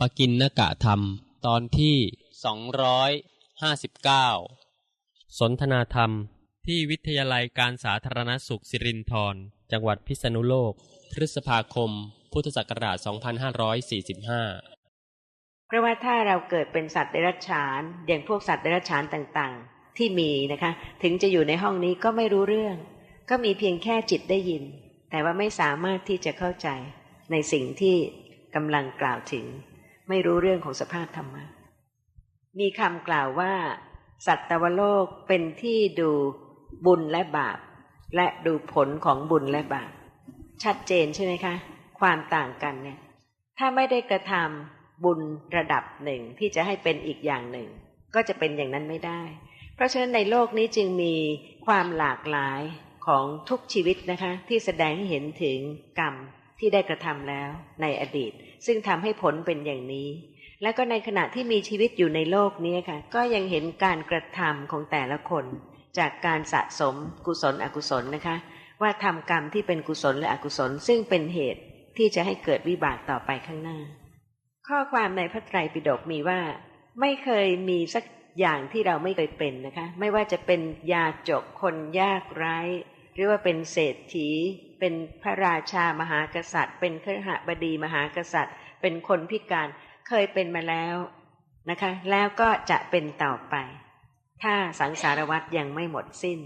ปกินนกะธรรม ตอนที่สองร้อยห้าสิบเก้าสนทนาธรรมที่วิทยาลัยการสาธารณสุขสิรินธรจังหวัดพิษณุโลก พฤษภาคม พุทธศักราช 2545 เพราะว่าถ้าเราเกิดเป็นสัตว์เดรัจฉาน อย่างพวกสัตว์เดรัจฉานต่างๆ ที่มีนะคะ ถึงจะอยู่ในห้องนี้ก็ไม่รู้เรื่อง ก็มีเพียงแค่จิตได้ยิน แต่ว่าไม่สามารถที่จะเข้าใจในสิ่งที่กำลังกล่าวถึง ไม่รู้เรื่องของสภาพธรรมะ มีคำกล่าวว่า สัตวโลกเป็นที่ดูบุญและบาป และดูผลของบุญและบาป ชัดเจนใช่ไหมคะ ความต่างกันเนี่ย ถ้าไม่ได้กระทำบุญระดับหนึ่งที่จะให้เป็นอีกอย่างหนึ่ง ก็จะเป็นอย่างนั้นไม่ได้ เพราะฉะนั้นในโลกนี้จึงมีความหลากหลายของทุกชีวิตนะคะ ที่แสดงให้เห็นถึงกรรม ที่ได้กระทำแล้วในอดีต ซึ่งทำให้ผลเป็นอย่างนี้ แล้วก็ในขณะที่มีชีวิตอยู่ในโลกนี้ค่ะ ก็ยังเห็นการกระทำของแต่ละคน จากการสะสมกุศลอกุศลนะคะ ว่าทำกรรมที่เป็นกุศลและอกุศล ซึ่งเป็นเหตุที่จะให้เกิดวิบากต่อไปข้างหน้า ข้อความในพระไตรปิฎกมีว่า ไม่เคยมีสักอย่างที่เราไม่เคยเป็นนะคะ ไม่ว่าจะเป็นยาจกคนยากไร้ หรือว่าเป็นเศรษฐี เป็นพระราชามหากษัตริย์ เป็นขหบดีมหากษัตริย์ เป็นคนพิการเคยเป็นมาแล้วนะคะ แล้วก็จะเป็นต่อไป ถ้าสังสารวัตรยังไม่หมดสิ้น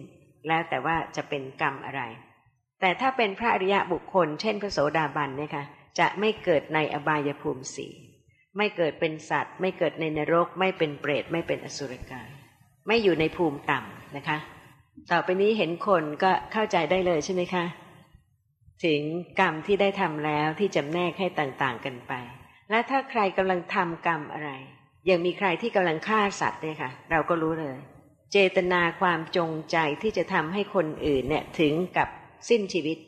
แล้วแต่ว่าจะเป็นกรรมอะไร แต่ถ้าเป็นพระอริยะบุคคล เช่นพระโสดาบันเนี่ยค่ะจะไม่เกิดในอบายภูมิสีไม่เกิดเป็นสัตว์ ไม่เกิดในนรก ไม่เป็นเปรต ไม่เป็นอสุรกาย ไม่อยู่ในภูมิต่ำนะคะ ต่อไปนี้เห็นคนก็เข้าใจได้เลยใช่ไหมคะ ถึงกรรมที่ได้ทำแล้วที่จำแนกให้ต่างๆกันไป และถ้าใครกำลังทำกรรมอะไรยังมีใครที่กำลังฆ่าสัตว์เนี่ยค่ะ เราก็รู้เลย เจตนาความจงใจที่จะทำให้คนอื่นเนี่ยถึงกับสิ้นชีวิต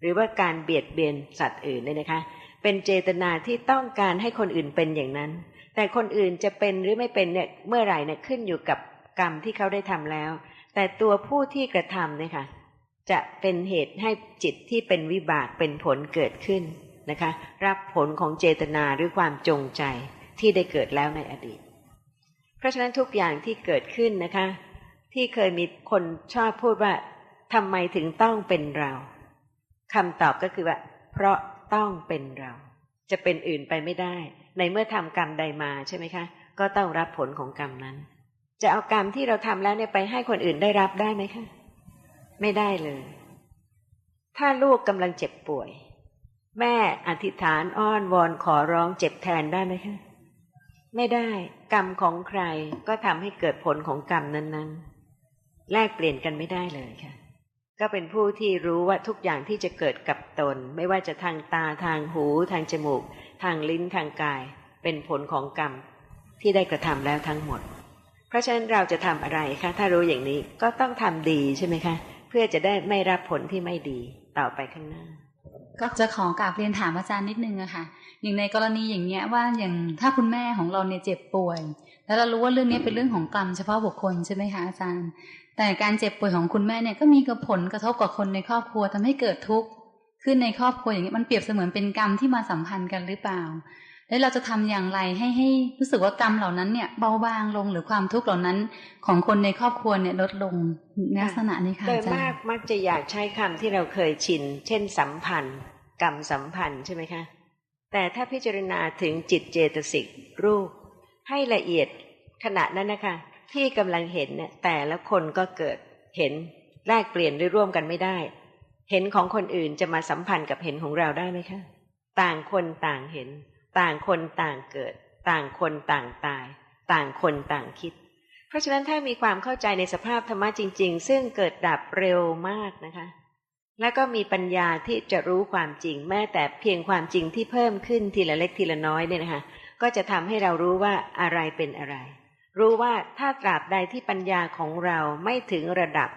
หรือว่าการเบียดเบียนสัตว์อื่นเนี่ยนะคะ เป็นเจตนาที่ต้องการให้คนอื่นเป็นอย่างนั้น แต่คนอื่นจะเป็นหรือไม่เป็นเนี่ยเมื่อไหร่เนี่ยขึ้นอยู่กับกรรมที่เขาได้ทำแล้ว แต่ตัวผู้ที่กระทำเนี่ยค่ะจะเป็นเหตุให้จิตที่เป็นวิบากเป็นผลเกิดขึ้นนะคะ รับผลของเจตนาหรือความจงใจที่ได้เกิดแล้วในอดีต เพราะฉะนั้นทุกอย่างที่เกิดขึ้นนะคะ ที่เคยมีคนชอบพูดว่าทำไมถึงต้องเป็นเราคำตอบก็คือว่า เพราะต้องเป็นเรา จะเป็นอื่นไปไม่ได้ ในเมื่อทำกรรมใดมาใช่ไหมคะ ก็ต้องรับผลของกรรมนั้น จะเอากรรมที่เราทำแล้วเนี่ยไปให้คนอื่นได้รับได้ไหมคะ ไม่ได้เลย ถ้าลูกกำลังเจ็บป่วย แม่อธิษฐานอ้อนวอนขอร้องเจ็บแทนได้ไหมคะ ไม่ได้ กรรมของใครก็ทำให้เกิดผลของกรรมนั้น ๆ แลกเปลี่ยนกันไม่ได้เลยค่ะ ก็เป็นผู้ที่รู้ว่าทุกอย่างที่จะเกิดกับตน ไม่ว่าจะทางตาทางหู ทางจมูก ทางลิ้นทางกาย เป็นผลของกรรมที่ได้กระทำแล้วทั้งหมด เพราะฉะนั้นเราจะทำอะไรคะถ้ารู้อย่างนี้ก็ต้องทำดีใช่ไหมคะ เพื่อจะได้ไม่รับผลที่ไม่ดีต่อไปข้างหน้า ก็จะขอกราบเรียนถามอาจารย์นิดนึงอะค่ะ อย่างในกรณีอย่างเงี้ยว่าอย่างถ้าคุณแม่ของเราเนี่ยเจ็บป่วย แล้วเรารู้ว่าเรื่องนี้เป็นเรื่องของกรรมเฉพาะบุคคลใช่ไหมคะอาจารย์ แต่การเจ็บป่วยของคุณแม่เนี่ยก็มีกระผลกระทบกับคนในครอบครัวทำให้เกิดทุกข์ขึ้นในครอบครัวอย่างนี้มันเปรียบเสมือนเป็นกรรมที่มาสัมพันธ์กันหรือเปล่า แล้วเราจะทำอย่างไรให้ให้รู้สึกว่ากรรมเหล่านั้นเนี่ยเบาบางลงหรือความทุกข์เหล่านั้น ของคนในครอบครัวเนี่ยลดลงลักษณะนี้ค่ะโดยมากมักจะอยากใช้คำที่เราเคยชิน เช่นสัมพันธ์ กรรมสัมพันธ์ใช่ไหมคะ แต่ถ้าพิจารณาถึงจิตเจตสิกรูป ให้ละเอียดขณะนั้นนะคะที่กำลังเห็นเนี่ยแต่ละคนก็เกิดเห็นแลกเปลี่ยนหรือร่วมกันไม่ได้ เห็นของคนอื่นจะมาสัมพันธ์กับเห็นของเราได้ไหมคะ ต่างคนต่างเห็น ต่างคนต่างเกิด ต่างคนต่างตาย ต่างคนต่างคิด เพราะฉะนั้นถ้ามีความเข้าใจในสภาพธรรมะจริง ๆ ซึ่งเกิดดับเร็วมากนะคะ แล้วก็มีปัญญาที่จะรู้ความจริง แม้แต่เพียงความจริงที่เพิ่มขึ้นทีละเล็กทีละน้อยเนี่ยนะคะ ก็จะทำให้เรารู้ว่าอะไรเป็นอะไร รู้ว่าถ้าตราบใดที่ปัญญาของเราไม่ถึงระดับ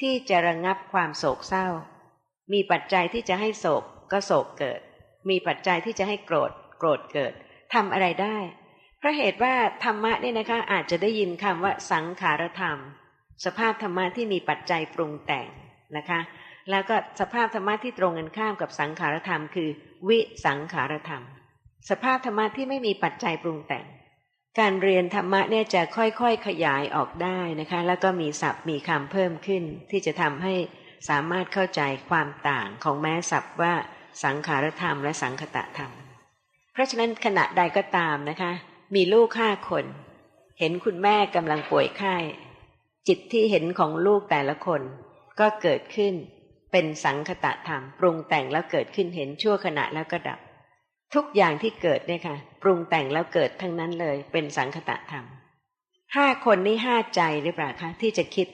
ที่จะระงับความโศกเศร้า มีปัจจัยที่จะให้โศกก็โศกเกิด มีปัจจัยที่จะให้โกรธ โกรธเกิดทำอะไรได้เพราะเหตุว่าธรรมะเนี่ยนะคะอาจจะได้ยินคำว่าสังขารธรรม สภาพธรรมะที่มีปัจจัยปรุงแต่งนะคะ แล้วก็สภาพธรรมะที่ตรงกันข้ามกับสังขารธรรม คือ วิสังขารธรรม สภาพธรรมะที่ไม่มีปัจจัยปรุงแต่ง การเรียนธรรมะเนี่ยจะค่อยๆขยายออกได้นะคะ แล้วก็มีศัพท์มีคำเพิ่มขึ้น ที่จะทำให้สามารถเข้าใจความต่างของแม้ศัพท์ว่า สังขารธรรมและสังคตะธรรม ราะฉะนั้นขณะใดก็ตามนะคะ มีลูกห้าคน เห็นคุณแม่กำลังป่วยไข้จิตที่เห็นของลูกแต่ละคน ก็เกิดขึ้น เป็นสังคตะธรรม ปรุงแต่งแล้วเกิดขึ้นเห็นชั่วขณะแล้วก็ดับ ทุกอย่างที่เกิดเนี่ยค่ะ ปรุงแต่งแล้วเกิดทั้งนั้นเลย เป็นสังคตะธรรมห้าคนนี้ห้าใจหรือเปล่าคะที่จะคิด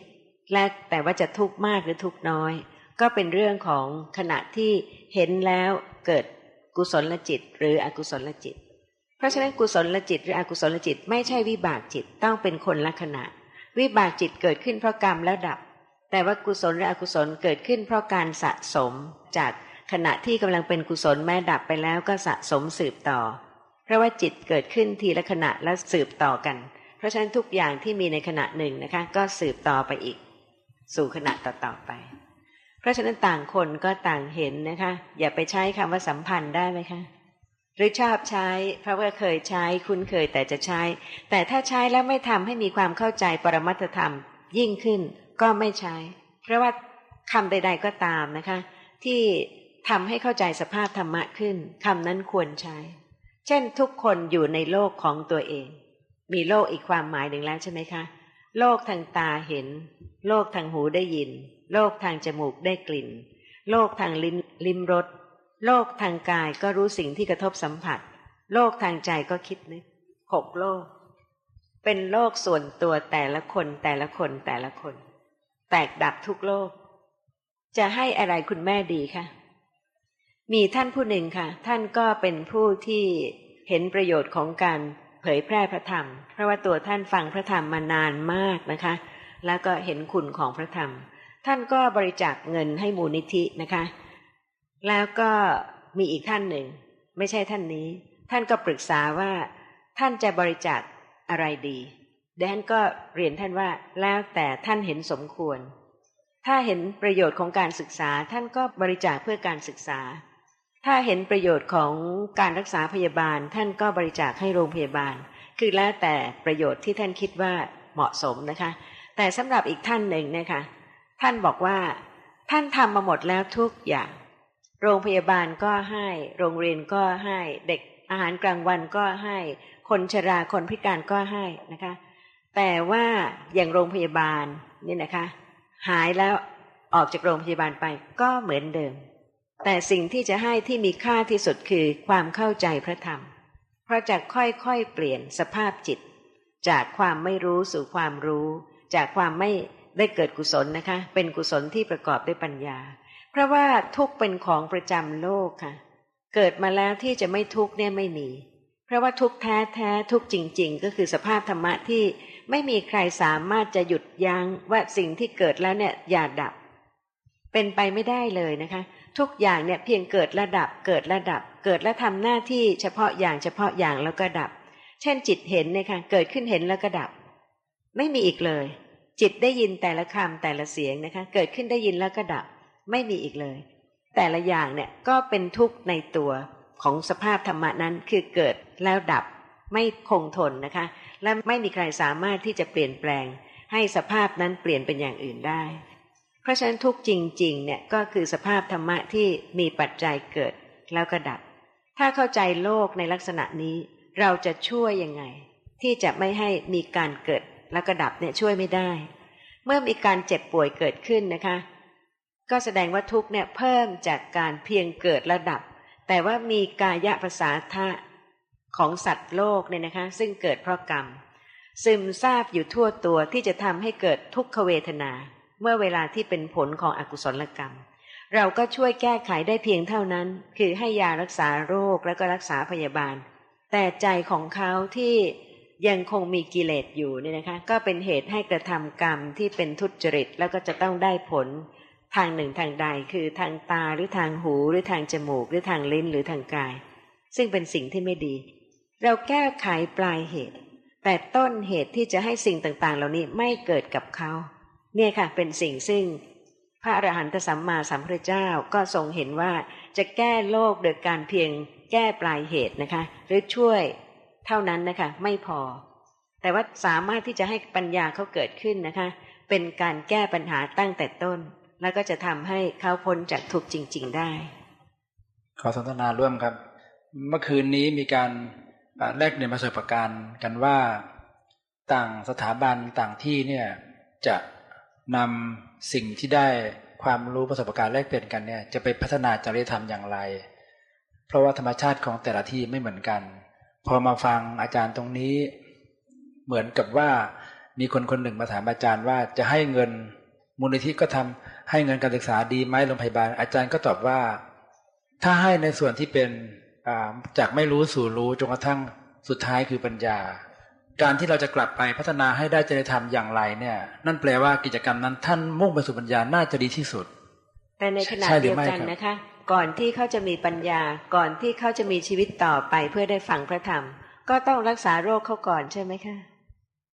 และแต่ว่าจะทุกข์มากหรือทุกข์น้อย ก็เป็นเรื่องของขณะที่เห็นแล้วเกิด กุศลลจิต หรืออกุศลลจิต เพราะฉะนั้นกุศลลจิต หรืออกุศลลจิต ไม่ใช่วิบากจิตต้องเป็นคนละขณะ วิบากจิตเกิดขึ้นเพราะกรรมแล้วดับ แต่ว่ากุศลหรืออกุศลเกิดขึ้นเพราะการสะสม จากขณะที่กำลังเป็นกุศลแม้ดับไปแล้วก็สะสมสืบต่อ เพราะว่าจิตเกิดขึ้นทีละขณะแล้วสืบต่อกัน เพราะฉะนั้นทุกอย่างที่มีในขณะหนึ่งนะคะ ก็สืบต่อไปอีก สู่ขณะต่อๆไป เพราะฉะนั้นต่างคนก็ต่างเห็นนะคะ อย่าไปใช้คำว่าสัมพันธ์ได้ไหมคะหรือชอบใช้ เพราะว่าเคยใช้คุ้นเคยแต่จะใช้ แต่ถ้าใช้แล้วไม่ทำให้มีความเข้าใจปรมัตธรรม ยิ่งขึ้นก็ไม่ใช้ เพราะว่าคำใด ๆก็ตามนะคะ ที่ทำให้เข้าใจสภาพธรรมะขึ้นคำนั้นควรใช้ เช่นทุกคนอยู่ในโลกของตัวเอง มีโลกอีกความหมายหนึ่งแล้วใช่ไหมคะ โลกทางตาเห็น โลกทางหูได้ยิน โลกทางจมูกได้กลิ่น โลกทางลิ้นลิ้มรสโลกทางกายก็รู้สิ่งที่กระทบสัมผัส โลกทางใจก็คิดนึกหกโลก เป็นโลกส่วนตัวแต่ละคนแต่ละคนแต่ละคน แตกดับทุกโลก จะให้อะไรคุณแม่ดีคะมีท่านผู้หนึ่งค่ะ ท่านก็เป็นผู้ที่เห็นประโยชน์ของการ ผยแพร่พระธรรม เพราะว่าตัวท่านฟังพระธรรมมานานมากนะคะ แล้วก็เห็นคุณของพระธรรม ท่านก็บริจาคเงินให้มูลนิธินะคะ แล้วก็มีอีกท่านหนึ่ง ไม่ใช่ท่านนี้ ท่านก็ปรึกษาว่า ท่านจะบริจาคอะไรดีดนก็เรียนท่านว่าแล้วแต่ท่านเห็นสมควร ถ้าเห็นประโยชน์ของการศึกษาท่านก็บริจาคเพื่อการศึกษา ถ้าเห็นประโยชน์ของการรักษาพยาบาล ท่านก็บริจาคให้โรงพยาบาล คือแล้วแต่ประโยชน์ที่ท่านคิดว่าเหมาะสมนะคะ แต่สำหรับอีกท่านหนึ่งนะคะท่านบอกว่า ท่านทำมาหมดแล้วทุกอย่าง โรงพยาบาลก็ให้ โรงเรียนก็ให้เด็กอาหารกลางวันก็ให้ คนชราคนพิการก็ให้นะคะ แต่ว่าอย่างโรงพยาบาลนี่นะคะ หายแล้วออกจากโรงพยาบาลไปก็เหมือนเดิม แต่สิ่งที่จะให้ที่มีค่าที่สุดคือความเข้าใจพระธรรม เพราะจะค่อยๆเปลี่ยนสภาพจิต จากความไม่รู้สู่ความรู้ จากความไม่ได้เกิดกุศลนะคะ เป็นกุศลที่ประกอบด้วยปัญญา เพราะว่าทุกเป็นของประจำโลกค่ะ เกิดมาแล้วที่จะไม่ทุกเนี่ยไม่มี เพราะว่าทุกแท้แท้ทุกจริง ๆ ก็คือสภาพธรรมะที่ไม่มีใครสามารถจะหยุดยัง้งว่าสิ่งที่เกิดแล้วเนี่ยอย่าดับ เป็นไปไม่ได้เลยนะคะ ทุกอย่างเนี่ยเพียงเกิดระดับเกิดระดับ เกิดและทำหน้าที่เฉพาะอย่างเฉพาะอย่างแล้วก็ดับ เช่นจิตเห็นเนี่ยค่ะเกิดขึ้นเห็นแล้วก็ดับ ไม่มีอีกเลย จิตได้ยินแต่ละคำแต่ละเสียงนะคะเกิดขึ้นได้ยินแล้วก็ดับ ไม่มีอีกเลย แต่ละอย่างเนี่ยก็เป็นทุกข์ในตัวของสภาพธรรมะนั้นคือเกิดแล้วดับไม่คงทนนะคะ และไม่มีใครสามารถที่จะเปลี่ยนแปลง ให้สภาพนั้นเปลี่ยนเป็นอย่างอื่นได้ เพราะฉะนั้นทุกจริงๆเนี่ยก็คือสภาพธรรมะที่มีปัจจัยเกิดแล้วก็ดับ ถ้าเข้าใจโลกในลักษณะนี้ เราจะช่วยยังไง ที่จะไม่ให้มีการเกิดแล้วก็ดับเนี่ยช่วยไม่ได้ เมื่อมีการเจ็บป่วยเกิดขึ้นนะคะ ก็แสดงว่าทุกเนี่ยเพิ่มจากการเพียงเกิดระดับ แต่ว่ามีกายะภาษาทะของสัตว์โลกเนี่ยนะคะ ซึ่งเกิดเพราะกรรมซึมซาบอยู่ทั่วตัวที่จะทำให้เกิดทุกขเวทนา เมื่อเวลาที่เป็นผลของอกุศลกรรม เราก็ช่วยแก้ไขได้เพียงเท่านั้น คือให้ยารักษาโรคแล้วก็รักษาพยาบาล แต่ใจของเขาที่ยังคงมีกิเลสอยู่เนี่ยนะคะ ก็เป็นเหตุให้กระทำกรรมที่เป็นทุจริตแล้วก็จะต้องได้ผลทางหนึ่งทางใดคือทางตาหรือทางหูหรือทางจมูกหรือทางลิ้นหรือทางกาย ซึ่งเป็นสิ่งที่ไม่ดี เราแก้ไขปลายเหตุ แต่ต้นเหตุที่จะให้สิ่งต่างๆ เหล่านี้ไม่เกิดกับเขา เนี่ยค่ะเป็นสิ่งซึ่งพระอรหันตสัมมาสัมพุทธเจ้าก็ทรงเห็นว่าจะแก้โลกโดยการเพียงแก้ปลายเหตุนะคะ หรือช่วยเท่านั้นนะคะไม่พอ แต่ว่าสามารถที่จะให้ปัญญาเขาเกิดขึ้นนะคะ เป็นการแก้ปัญหาตั้งแต่ต้น แล้วก็จะทำให้เขาพ้นจากทุกข์จริง ๆได้ ขอสนทนาร่วมครับ เมื่อคืนนี้มีการแลกเปลี่ยนประสบการณ์กันว่า ต่างสถาบันต่างที่เนี่ยจะ นำสิ่งที่ได้ความรู้ประสบการณ์แลกเปลี่ยนกันเนี่ยจะไปพัฒนาจริยธรรมอย่างไร เพราะว่าธรรมชาติของแต่ละที่ไม่เหมือนกัน พอมาฟังอาจารย์ตรงนี้ เหมือนกับว่ามีคนคนหนึ่งมาถามอาจารย์ว่าจะให้เงินมูลนิธิก็ทำให้เงินการศึกษาดีไหมโรงพยาบาล อาจารย์ก็ตอบว่า ถ้าให้ในส่วนที่เป็นจากไม่รู้สู่รู้จนกระทั่งสุดท้ายคือปัญญา การที่เราจะกลับไปพัฒนาให้ได้จริยธรรมอย่างไรเนี่ย นั่นแปลว่ากิจกรรมนั้นท่านมุ่งไปสู่ปัญญาน่าจะดีที่สุด แต่ในขณะเดียวกันนะคะ ก่อนที่เขาจะมีปัญญา ก่อนที่เขาจะมีชีวิตต่อไปเพื่อได้ฟังพระธรรม ก็ต้องรักษาโรคเขาก่อนใช่ไหมคะ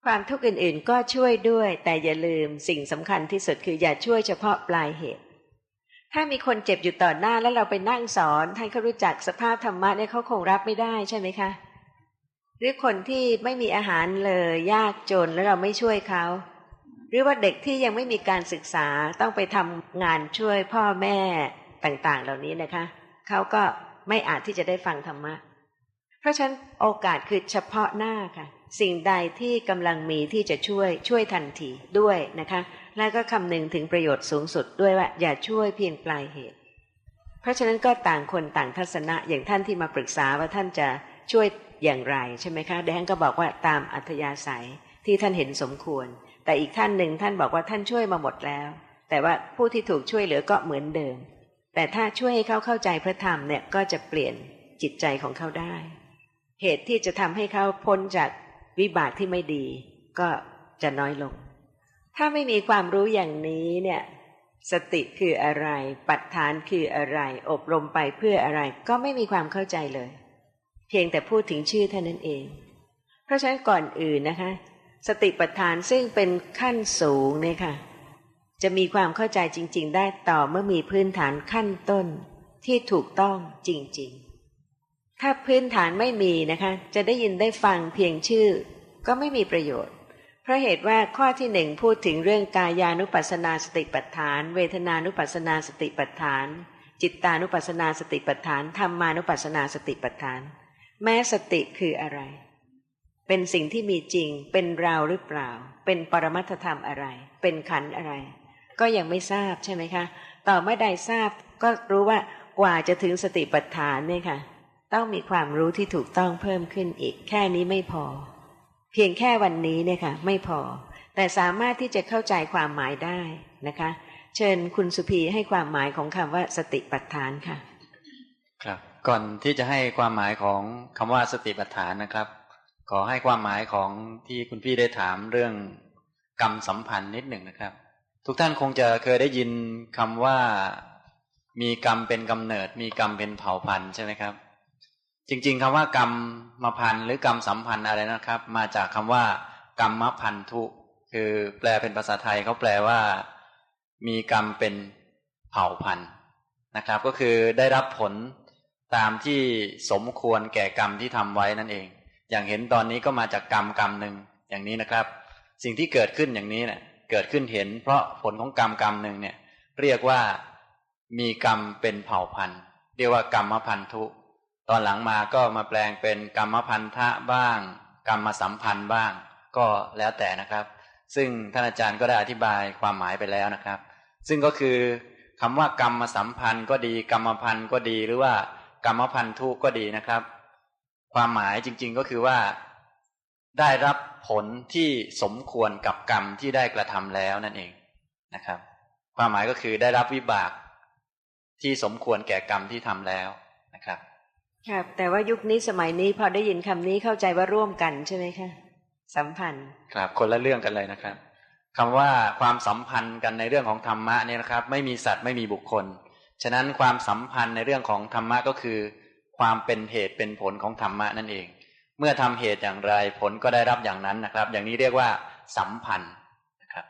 ความทุกข์อื่นๆ ก็ช่วยด้วย แต่อย่าลืมสิ่งสำคัญที่สุดคืออย่าช่วยเฉพาะปลายเหตุ ถ้ามีคนเจ็บอยู่ต่อหน้าแล้วเราไปนั่งสอนท่านเขารู้จักสภาพธรรมะเนี่ยเขาคงรับไม่ได้ใช่ไหมคะ หรือคนที่ไม่มีอาหารเลยยากจนแล้วเราไม่ช่วยเขาหรือว่าเด็กที่ยังไม่มีการศึกษาต้องไปทำงานช่วยพ่อแม่ต่างๆ เหล่านี้นะคะเขาก็ไม่อาจที่จะได้ฟังธรรมะ เพราะฉะนั้นโอกาสคือเฉพาะหน้าค่ะ สิ่งใดที่กำลังมีที่จะช่วยช่วยทันทีด้วยนะคะ แล้วก็คำนึงถึงประโยชน์สูงสุดด้วยว่า อย่าช่วยเพียงปลายเหตุ เพราะฉะนั้นก็ต่างคนต่างทัศนะอย่างท่านที่มาปรึกษาว่าท่านจะช่วย อย่างไรใช่ไหมคะเดนก็บอกว่าตามอัธยาศัยที่ท่านเห็นสมควร แต่อีกท่านหนึ่งท่านบอกว่าท่านช่วยมาหมดแล้ว แต่ว่าผู้ที่ถูกช่วยเหลือก็เหมือนเดิม แต่ถ้าช่วยให้เขาเข้าใจพระธรรมเนี่ยก็จะเปลี่ยนจิตใจของเขาได้ เหตุที่จะทำให้เขาพ้นจากวิบากที่ไม่ดี ก็จะน้อยลง ถ้าไม่มีความรู้อย่างนี้เนี่ยสติคืออะไร ปัจฐานคืออะไร อบรมไปเพื่ออะไร ก็ไม่มีความเข้าใจเลย เพียงแต่พูดถึงชื่อเท่านั้นเอง เพราะฉะนั้นก่อนอื่นนะคะ สติปัฏฐานซึ่งเป็นขั้นสูงเนี่ยค่ะ จะมีความเข้าใจจริง ๆ ได้ต่อเมื่อมีพื้นฐานขั้นต้นที่ถูกต้องจริง ๆ ถ้าพื้นฐานไม่มีนะคะ จะได้ยินได้ฟังเพียงชื่อ ก็ไม่มีประโยชน์ เพราะเหตุว่าข้อที่หนึ่งพูดถึงเรื่องกายานุปัสสนาสติปัฏฐาน เวทนานุปัสสนาสติปัฏฐาน จิตตานุปัสสนาสติปัฏฐานธรรมานุปัสสนาสติปัฏฐาน แม้สติคืออะไร เป็นสิ่งที่มีจริง เป็นเราหรือเปล่า เป็นปรมัตธรรมอะไร เป็นขันอะไร ก็ยังไม่ทราบใช่ไหมคะ ต่อเมื่อใดทราบก็รู้ว่ากว่าจะถึงสติปัฏฐานเนี่ยค่ะ ต้องมีความรู้ที่ถูกต้องเพิ่มขึ้นอีก แค่นี้ไม่พอ เพียงแค่วันนี้เนี่ยค่ะ ไม่พอ แต่สามารถที่จะเข้าใจความหมายได้นะคะ เชิญคุณสุภีให้ความหมายของคำว่าสติปัฏฐานค่ะ ก่อนที่จะให้ความหมายของคำว่าสติปัฏฐานนะครับ ขอให้ความหมายของที่คุณพี่ได้ถามเรื่องกรรมสัมพันธ์นิดหนึ่งนะครับ ทุกท่านคงจะเคยได้ยินคำว่า มีกรรมเป็นกำเนิด มีกรรมเป็นเผ่าพันธุ์ใช่ไหมครับ จริง ๆคำว่ากรรมมาพันธ์หรือกรรมสัมพันธ์อะไรนะครับ มาจากคำว่ากรรมพันธุคือแปลเป็นภาษาไทยเขาแปลว่า มีกรรมเป็นเผ่าพันธุ์นะครับ ก็คือได้รับผล ตามที่สมควรแก่กรรมที่ทำไว้นั่นเอง อย่างเห็นตอนนี้ก็มาจากกรรมกรรมหนึ่งอย่างนี้นะครับ สิ่งที่เกิดขึ้นอย่างนี้เนะี่ยเกิดขึ้นเห็น เพราะผลของกรรมกรรมหนึ่งเนี่ย เรียกว่ามีกรรมเป็นเผ่าพันธุ์ เรียกว่ากรรมพันธุ ตอนหลังมาก็มาแปลงเป็นกรรมพันธะบ้าง กรรมสัมพันธ์บ้าง ก็แล้วแต่นะครับ ซึ่งท่านอาจารย์ก็ได้อธิบายความหมายไปแล้วนะครับ ซึ่งก็คือคำว่ากรรมสัมพันธ์ก็ดี กรรมพันธ์ก็ดีหรือว่า กรรมพันธุก็ดีนะครับ ความหมายจริง ๆก็คือว่า ได้รับผลที่สมควรกับกรรมที่ได้กระทำแล้วนั่นเองนะครับ ความหมายก็คือได้รับวิบากที่สมควรแก่กรรมที่ทำแล้วนะครับครับแต่ว่ายุคนี้สมัยนี้พอได้ยินคำนี้เข้าใจว่าร่วมกันใช่ไหมคะสัมพันธ์ ครับ คนละเรื่องกันเลยนะครับคำว่าความสัมพันธ์กันในเรื่องของธรรมะเนี่ยนะครับ ไม่มีสัตว์ไม่มีบุคคล ฉะนั้นความสัมพันธ์ในเรื่องของธรรมะก็คือ ความเป็นเหตุเป็นผลของธรรมะนั่นเอง เมื่อทำเหตุอย่างไรผลก็ได้รับอย่างนั้นนะครับ อย่างนี้เรียกว่า สัมพันธ์นะครับ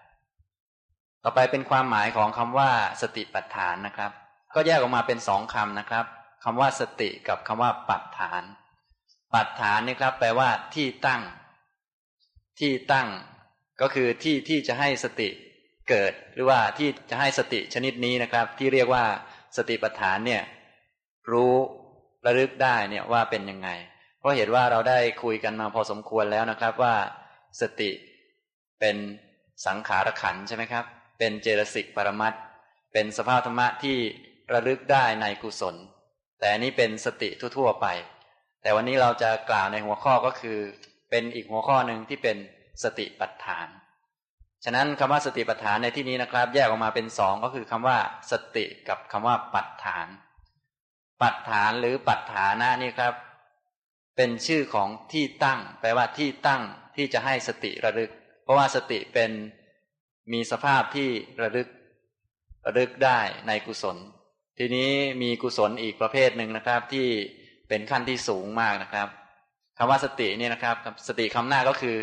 ต่อไปเป็นความหมายของคำว่า สติปัฏฐานนะครับ ก็แยกออกมาเป็นสองคำนะครับคำว่าสติกับคำว่าปัฏฐาน ปัฏฐานนี่ครับ แปลว่าที่ตั้ง ที่ตั้ง ก็คือที่ที่จะให้สติเกิด หรือว่าที่จะให้สติชนิดนี้นะครับ ที่เรียกว่า สติปัฏฐานเนี่ย รู้ระลึกได้เนี่ยว่าเป็นยังไง เพราะเห็นว่าเราได้คุยกันมาพอสมควรแล้วนะครับว่าสติเป็นสังขารขันใช่ไหมครับ เป็นเจตสิกปรมัตเป็นสภาพธรรมะที่ระลึกได้ในกุศล แต่อันนี้เป็นสติทั่วๆไป แต่วันนี้เราจะกล่าวในหัวข้อก็คือ เป็นอีกหัวข้อหนึ่งที่เป็นสติปัฏฐาน ฉะนั้นคำว่าสติปัฏฐานในที่นี้นะครับ แยกออกมาเป็นสองก็คือคำว่า สติกับคำว่าปัฏฐาน ปัฏฐานหรือปัฏฐานะนี่ครับ เป็นชื่อของที่ตั้ง แปลว่าที่ตั้งที่จะให้สติระลึก เพราะว่าสติเป็นมีสภาพที่ระลึก ระลึกได้ในกุศล ทีนี้มีกุศลอีกประเภทหนึ่งนะครับ ที่เป็นขั้นที่สูงมากนะครับคำว่าสตินี่นะครับ สติคำหน้าก็คือ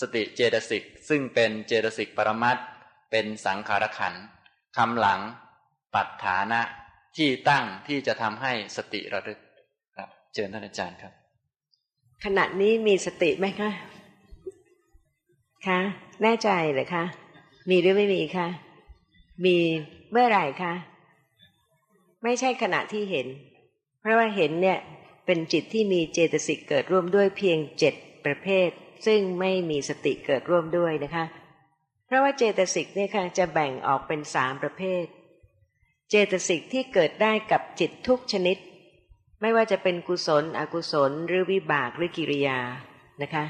สติเจตสิกซึ่งเป็นเจตสิกปรมัตเป็นสังขารขันคำหลัง ปัฏฐานะที่ตั้งที่จะทำให้สติระลึกครับ เชิญท่านอาจารย์ครับ ขณะนี้มีสติไหมคะคะแน่ใจเหรอคะมีหรือไม่มีคะมีเมื่อไหร่คะไม่ใช่ขณะที่เห็น เพราะว่าเห็นเนี่ยเป็นจิตที่มีเจตสิกเกิดร่วมด้วยเพียงเจ็ดประเภท ซึ่งไม่มีสติเกิดร่วมด้วยนะคะ เพราะว่าเจตสิกเนี่ยค่ะจะแบ่งออกเป็นสามประเภท เจตสิกที่เกิดได้กับจิตทุกชนิด ไม่ว่าจะเป็นกุศล อกุศล หรือวิบากหรือกิริยานะคะ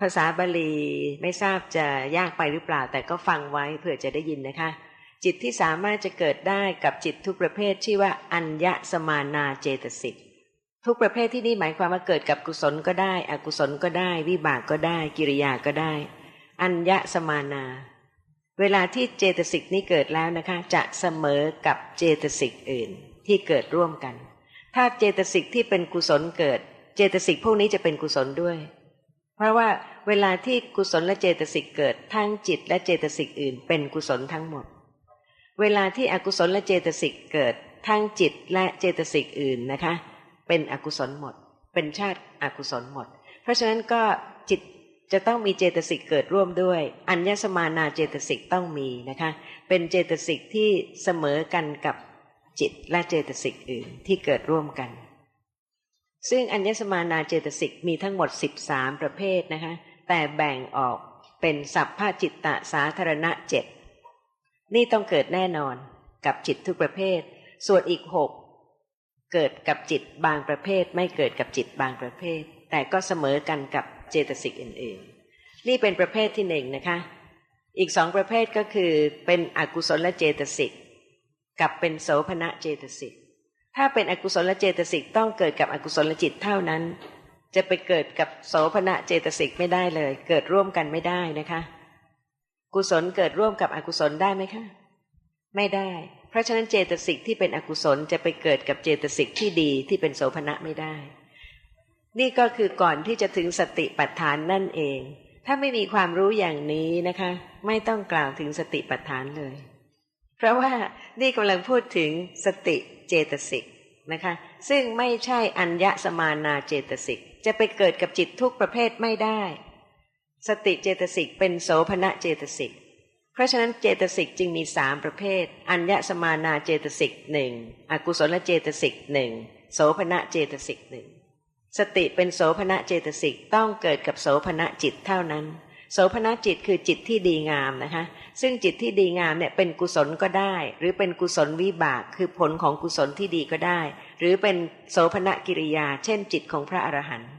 ภาษาบาลีไม่ทราบจะยากไปหรือเปล่า แต่ก็ฟังไว้เผื่อจะได้ยินนะคะ จิตที่สามารถจะเกิดได้กับจิตทุกประเภทชื่อว่าอัญญสมานาเจตสิก ทุกประเภทที่นี่หมายความว่าเกิดกับกุศลก็ได้ อกุศลก็ได้ วิบากก็ได้ กิริยาก็ได้ อัญญสมานา เวลาที่เจตสิกนี้เกิดแล้วนะคะ จะเสมอกับเจตสิกอื่นที่เกิดร่วมกัน ถ้าเจตสิกที่เป็นกุศลเกิด เจตสิกพวกนี้จะเป็นกุศลด้วย เพราะว่าเวลาที่กุศลและเจตสิกเกิดทั้งจิตและเจตสิกอื่น เป็นกุศลทั้งหมด เวลาที่อกุศลและเจตสิกเกิดทั้งจิตและเจตสิกอื่นนะคะ เป็นอกุศลหมด เป็นชาติอกุศลหมด เพราะฉะนั้นก็จิตจะต้องมีเจตสิกเกิดร่วมด้วย อัญญสมานาเจตสิกต้องมีนะคะ เป็นเจตสิกที่เสมอกันกับจิตและเจตสิกอื่นที่เกิดร่วมกัน ซึ่งอัญญสมานาเจตสิกมีทั้งหมด 13 ประเภทนะคะ แต่แบ่งออกเป็นสัพพจิตตะสาธารณะเจ็ดนี่ต้องเกิดแน่นอนกับจิตทุกประเภท ส่วนอีกหก เกิดกับจิตบางประเภท ไม่เกิดกับจิตบางประเภท แต่ก็เสมอกันกับเจตสิกอื่นๆ นี่เป็นประเภทที่หนึ่งนะคะ อีกสองประเภทก็คือเป็นอกุศลเจตสิกกับเป็นโสภณะเจตสิกถ้าเป็นอกุศลเจตสิกต้องเกิดกับอกุศลจิตเท่านั้น จะไปเกิดกับโสภณะเจตสิกไม่ได้เลย เกิดร่วมกันไม่ได้นะคะ กุศลเกิดร่วมกับอกุศลได้ไหมคะ ไม่ได้ เพราะฉะนั้นเจตสิกที่เป็นอกุศลจะไปเกิดกับเจตสิกที่ดีที่เป็นโสภณะไม่ได้ นี่ก็คือก่อนที่จะถึงสติปัฏฐานนั่นเอง ถ้าไม่มีความรู้อย่างนี้นะคะ ไม่ต้องกล่าวถึงสติปัฏฐานเลย เพราะว่านี่กำลังพูดถึงสติเจตสิกนะคะ ซึ่งไม่ใช่อัญญสมานาเจตสิกจะไปเกิดกับจิตทุกประเภทไม่ได้ สติเจตสิกเป็นโสภณะเจตสิก เพราะฉะนั้นเจตสิกจึงมีสามประเภท อัญญสมานาเจตสิกหนึ่งอกุศลเจตสิกหนึ่งโสภณะเจตสิกหนึ่งสติเป็นโสภณะเจตสิกต้องเกิดกับโสภณะจิตเท่านั้น โสภณะจิตคือจิตที่ดีงามนะคะซึ่งจิตที่ดีงามเนี่ยเป็นกุศลก็ได้ หรือเป็นกุศลวิบากคือผลของกุศลที่ดีก็ได้ หรือเป็นโสภณะกิริยา เช่นจิตของพระอรหันต์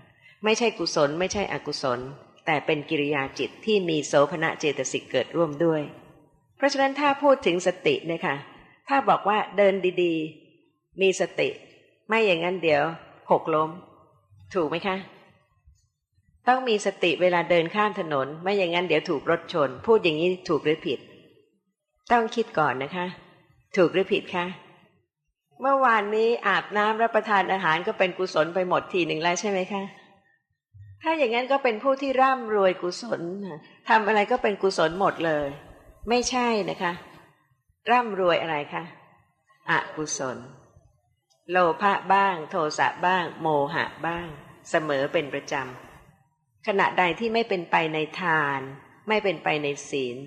ไม่ใช่กุศลไม่ใช่อกุศล แต่เป็นกิริยาจิตที่มีโสภณะเจตสิกเกิดร่วมด้วย เพราะฉะนั้นถ้าพูดถึงสติเนี่ยค่ะ ถ้าบอกว่าเดินดีๆ มีสติ ไม่อย่างนั้นเดี๋ยวหกล้ม ถูกไหมคะ ต้องมีสติเวลาเดินข้ามถนน ไม่อย่างนั้นเดี๋ยวถูกรถชน พูดอย่างนี้ถูกหรือผิด ต้องคิดก่อนนะคะ ถูกหรือผิดคะเมื่อวานนี้อาบน้ำรับประทานอาหารก็เป็นกุศลไปหมดทีหนึ่งแล้วใช่ไหมคะ ถ้าอย่างนั้นก็เป็นผู้ที่ร่ำรวยกุศลทำอะไรก็เป็นกุศลหมดเลย ไม่ใช่นะคะ ร่ำรวยอะไรคะอกุศล โลภะบ้าง โทสะบ้าง โมหะบ้าง เสมอเป็นประจำขณะใดที่ไม่เป็นไปในทาน ไม่เป็นไปในศีล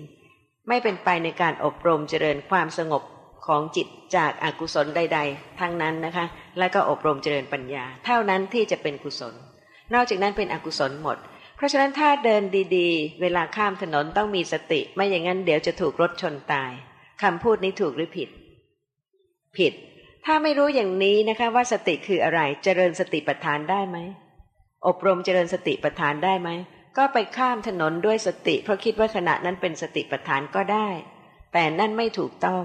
ไม่เป็นไปในการอบรมเจริญความสงบของจิตจากอากุศลใด ๆ ทั้งนั้นนะคะ แล้วก็อบรมเจริญปัญญา เท่านั้นที่จะเป็นกุศล นอกจากนั้นเป็นอกุศลหมด เพราะฉะนั้นถ้าเดินดีๆ เวลาข้ามถนนต้องมีสติ ไม่อย่างนั้นเดี๋ยวจะถูกรถชนตายคำพูดนี้ถูกหรือผิด ผิด ถ้าไม่รู้อย่างนี้นะคะ ว่าสติคืออะไร เจริญสติปัฏฐานได้ไหม อบรมเจริญสติปัฏฐานได้ไหม ก็ไปข้ามถนนด้วยสติ เพราะคิดว่าขณะนั้นเป็นสติปัฏฐานก็ได้ แต่นั่นไม่ถูกต้อง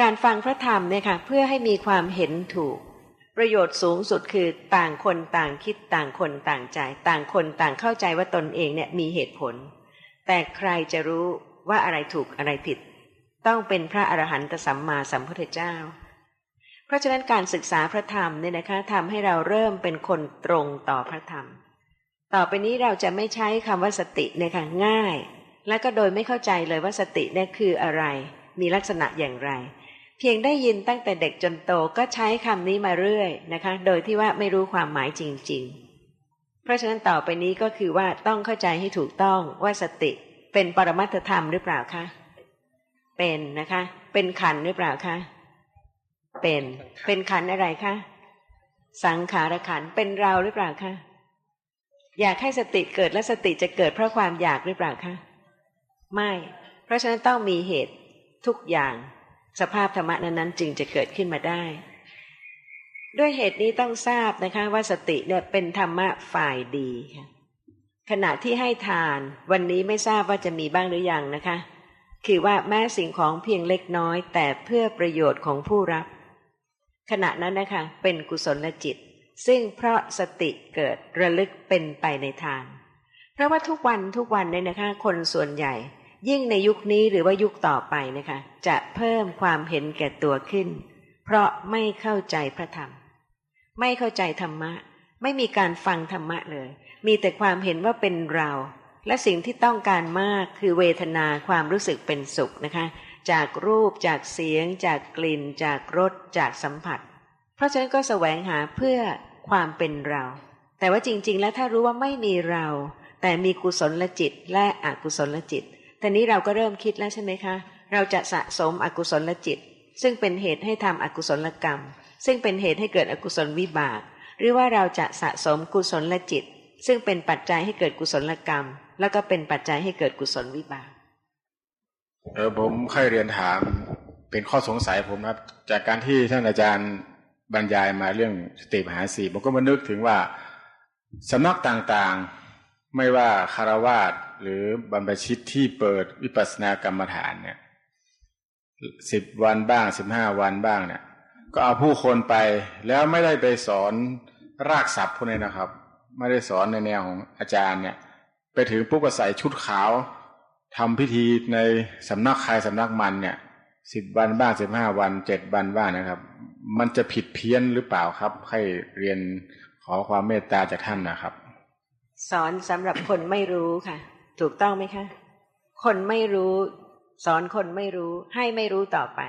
การฟังพระธรรมเนี่ยค่ะเพื่อให้มีความเห็นถูก ประโยชน์สูงสุดคือต่างคนต่างคิดต่างคนต่างใจ ต่างคนต่างเข้าใจว่าตนเองเนี่ยมีเหตุผล แต่ใครจะรู้ว่าอะไรถูกอะไรผิด ต้องเป็นพระอรหันตสัมมาสัมพุทธเจ้า เพราะฉะนั้นการศึกษาพระธรรมเนี่ยนะคะทำให้เราเริ่มเป็นคนตรงต่อพระธรรม ต่อไปนี้เราจะไม่ใช้คำว่าสติเนี่ยค่ะง่าย และก็โดยไม่เข้าใจเลยว่าสติเนี่ยคืออะไร มีลักษณะอย่างไร เพียงได้ยินตั้งแต่เด็กจนโตก็ใช้คำนี้มาเรื่อยนะคะ โดยที่ว่าไม่รู้ความหมายจริง ๆ เพราะฉะนั้นต่อไปนี้ก็คือว่าต้องเข้าใจให้ถูกต้องว่าสติเป็นปรมัตถธรรมหรือเปล่าคะ เป็นนะคะ เป็นขันหรือเปล่าคะ เป็น เป็นขันอะไรคะ สังขารขันเป็นเราหรือเปล่าคะ อยากให้สติเกิดและสติจะเกิดเพราะความอยากหรือเปล่าคะ ไม่ เพราะฉะนั้นต้องมีเหตุทุกอย่าง สภาพธรรมะนั้นๆจึงจะเกิดขึ้นมาได้ ด้วยเหตุนี้ต้องทราบนะคะว่าสติเนี่ยเป็นธรรมะฝ่ายดีค่ะขณะที่ให้ทานวันนี้ไม่ทราบว่าจะมีบ้างหรือยังนะคะ คือว่าแม้สิ่งของเพียงเล็กน้อย แต่เพื่อประโยชน์ของผู้รับ ขณะนั้นนะคะเป็นกุศลจิต ซึ่งเพราะสติเกิดระลึกเป็นไปในทาน เพราะว่าทุกวันทุกวันเนี่ยนะคะ คนส่วนใหญ่ ยิ่งในยุคนี้หรือว่ายุคต่อไปนะคะ จะเพิ่มความเห็นแก่ตัวขึ้น เพราะไม่เข้าใจพระธรรม ไม่เข้าใจธรรมะ ไม่มีการฟังธรรมะเลย มีแต่ความเห็นว่าเป็นเรา และสิ่งที่ต้องการมากคือเวทนาความรู้สึกเป็นสุขนะคะ จากรูปจากเสียง จากกลิ่น จากรสจากสัมผัส เพราะฉะนั้นก็แสวงหาเพื่อความเป็นเรา แต่ว่าจริง ๆ แล้วถ้ารู้ว่าไม่มีเรา แต่มีกุศลลจิตและอกุศลจิต ทีนี้เราก็เริ่มคิดแล้วใช่ไหมคะ เราจะสะสมอกุศลจิต ซึ่งเป็นเหตุให้ทำอกุศลกรรม ซึ่งเป็นเหตุให้เกิดอกุศลวิบาก หรือว่าเราจะสะสมกุศลจิต ซึ่งเป็นปัจจัยให้เกิดกุศลกรรม แล้วก็เป็นปัจจัยให้เกิดกุศลวิบาก เออผมค่อยเรียนถามเป็นข้อสงสัยผมนะจากการที่ท่านอาจารย์บรรยายมาเรื่องสติปัฏฐาสี่ผมก็มานึกถึงว่าสำนักต่างๆ ไม่ว่าคารวาส หรือบรรพชิตที่เปิดวิปัสสนากรรมฐานเนี่ยสิบวันบ้างสิบห้าวันบ้างเนี่ย ก็เอาผู้คนไปแล้วไม่ได้ไปสอนรากศัพท์พวกนี้นะครับ ไม่ได้สอนในแนวของอาจารย์เนี่ย ไปถึงปุ๊บก็ใส่ชุดขาวทำพิธีในสำนักใครสำนักมันเนี่ยสิบวันบ้างสิบห้าวันเจ็ดวันบ้างนะครับ มันจะผิดเพี้ยนหรือเปล่าครับ ให้เรียนขอความเมตตาจากท่านนะครับ สอนสำหรับคนไม่รู้ค่ะ ถูกต้องไหมคะ คนไม่รู้ สอนคนไม่รู้ ให้ไม่รู้ต่อไป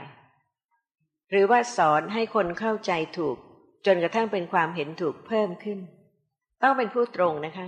หรือว่าสอนให้คนเข้าใจถูก จนกระทั่งเป็นความเห็นถูกเพิ่มขึ้น ต้องเป็นผู้ตรงนะคะ